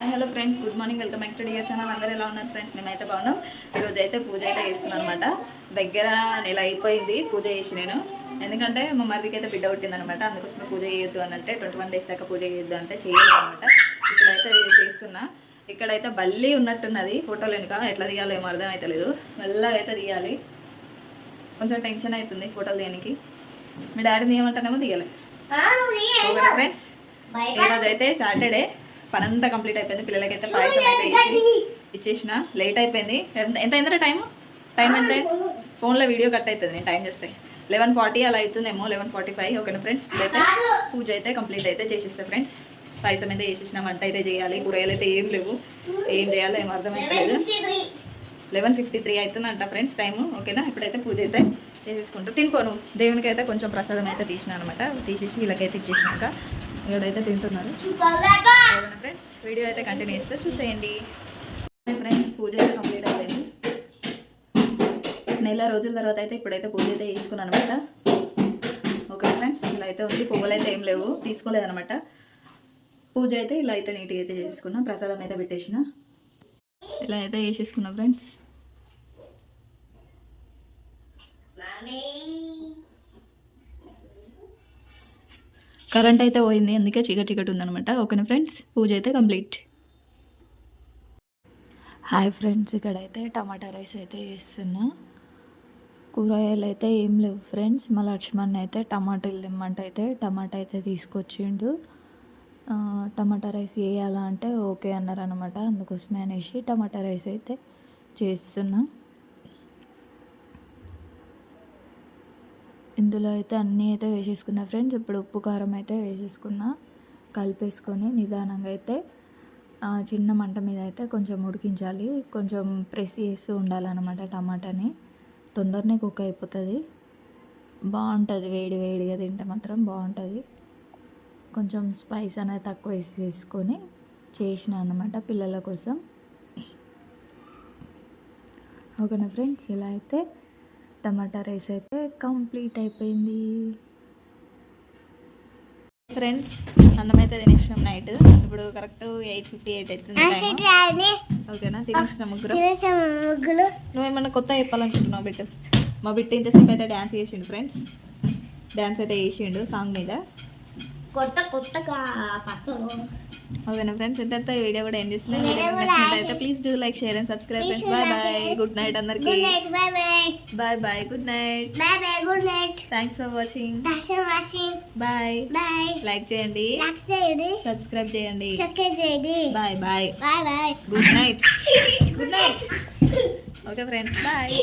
Hello friends good morning welcome back to dear channel అందరూ ఎలా ఉన్నారు ఫ్రెండ్స్ మేమైతే బాగున్నాం. ఈరోజు అయితే పూజ అయితే చేస్తున్నాను అనమాట దగ్గర నెల అయిపోయింది పూజ చేసి నేను. ఎందుకంటే మా మరిదికి అయితే బిడ్డ పుట్టిందనమాట. అందుకోసమే పూజ చేయొద్దు అని అంటే ట్వంటీ వన్ డేస్ దాకా పూజ చేయొద్దు అంటే చేయలేదు అనమాట ఇప్పుడైతే చేస్తున్నా. ఇక్కడైతే బల్లి ఉన్నట్టున్నది. ఫోటోలు వెనుక ఎట్లా తీయాలో ఏమో అర్థం అవుతలేదు మెల్లగా అయితే తీయాలి. కొంచెం టెన్షన్ అవుతుంది ఫోటోలు తీయడానికి మీ డాడీని ఏమంటానేమో తీయాలి. ఫ్రెండ్స్ ఈరోజు అయితే సాటర్డే పనంతా కంప్లీట్ అయిపోయింది. పిల్లలకైతే పాయసం అయితే ఇచ్చి ఇచ్చేసిన. లేట్ అయిపోయింది. ఎంత అయిందిరా టైం టైం ఎంత? ఫోన్లో వీడియో కట్ అవుతుంది. నేను టైం చూస్తే. లెవెన్ ఫార్టీ అలా అవుతుందేమో లెవెన్ ఫార్టీ ఫైవ్. ఓకేనా ఫ్రెండ్స్? ఇప్పుడైతే పూజ అయితే కంప్లీట్ అయితే చేసేస్తా ఫ్రెండ్స్. పాయసం అయితే చేసేసిన. వంట అయితే చేయాలి. కూరగాయలు అయితే ఏం లేవు. ఏం చేయాలో ఏం అర్థమైతలేదు. లెవెన్ ఫిఫ్టీ త్రీ అవుతుందంట ఫ్రెండ్స్ టైము. ఓకేనా? ఇప్పుడైతే పూజ అయితే చేసేసుకుంటా తినుకోను. దేవునికి అయితే కొంచెం ప్రసాదం అయితే తీసిన అనమాట. తీసేసి వీళ్ళకైతే ఇచ్చేసినాక ఇక్కడైతే తింటున్నారు. ఫ్రెండ్స్ వీడియో అయితే కంటిన్యూ చేస్తే. చూసేయండి. ఫ్రెండ్స్ పూజ అయితే కంప్లీట్ అయిపోయింది. నెల రోజుల తర్వాత అయితే ఇప్పుడైతే పూజ అయితే వేసుకున్నాను అనమాట ఓకే ఫ్రెండ్స్ ఇలా అయితే ఉంది. పువ్వులు అయితే ఏం లేవు. తీసుకోలేదనమాట పూజ అయితే ఇలా అయితే నీట్గా అయితే చేసుకున్నాం. ప్రసాదం అయితే పెట్టేసిన. ఇలా అయితే వేసేసుకున్నాం ఫ్రెండ్స్ కరెంట్ అయితే పోయింది అందుకే చీకటి చీకటి ఉందనమాట ఓకేనా ఫ్రెండ్స్? పూజ అయితే కంప్లీట్. హాయ్ ఫ్రెండ్స్ ఇక్కడైతే టమాటా రైస్ అయితే చేస్తున్నా. కూరగాయలు అయితే ఏం లేవు ఫ్రెండ్స్. మా లక్ష్మణ్ అయితే టమాటాలు తెమ్మంటే అయితే టమాటా అయితే తీసుకొచ్చిండు. టమాటా రైస్ వేయాలా అంటే ఓకే అన్నారు అనమాట అందుకోసమే అనేసి టమాటా రైస్ అయితే చేస్తున్నా. ఇందులో అయితే అన్నీ అయితే వేసేసుకున్నా ఫ్రెండ్స్. ఇప్పుడు ఉప్పు కారం అయితే వేసేసుకున్నా. కలిపేసుకొని నిదానంగా అయితే చిన్న మంట మీద అయితే కొంచెం ఉడికించాలి. కొంచెం ప్రెస్ చేస్తూ ఉండాలన్నమాట టమాటాని. తొందరనే కుక్ అయిపోతుంది. బాగుంటుంది వేడి వేడిగా తింటే మాత్రం బాగుంటుంది. కొంచెం స్పైస్ అనేది తక్కువ వేసి తీసుకొని చేసిన అనమాట పిల్లల కోసం. ఓకేనా ఫ్రెండ్స్? ఇలా అయితే టమాటా రైస్ అయితే కంప్లీట్ అయిపోయింది. ఫ్రెండ్స్ అన్నం అయితే తినేసినాం నైట్. ఇప్పుడు కరెక్ట్ ఎయిట్ ఫిఫ్టీ ఎయిట్ అవుతుంది time. ఓకేనా? తినేసినాం ముగ్గురు? నువ్వేమన్నా కొత్త చెప్పాలనుకుంటున్నావు బిట్టు? మా బిట్టు ఇంతసేపు అయితే డ్యాన్స్ చేసిండు ఫ్రెండ్స్. డ్యాన్స్ అయితే చేసిండు సాంగ్ మీద. కొత్త కొత్తగా పట్టు. ఓకేనా ఫ్రెండ్స్ ఇంతటితో ఈ వీడియో కూడా ఏం చేస్తున్నాయి? వీడియో నచ్చినట్లయితే please do like share and subscribe friends bye bye good night అందరికి. Good night bye bye good night bye bye good night thanks for watching దర్శనం వాషింగ్ బాయ్ బాయ్ లైక్ చేయండి. Like చేయండి. Subscribe చేయండి. చక్కగా చేయండి. Bye bye bye bye good night good night okay friends bye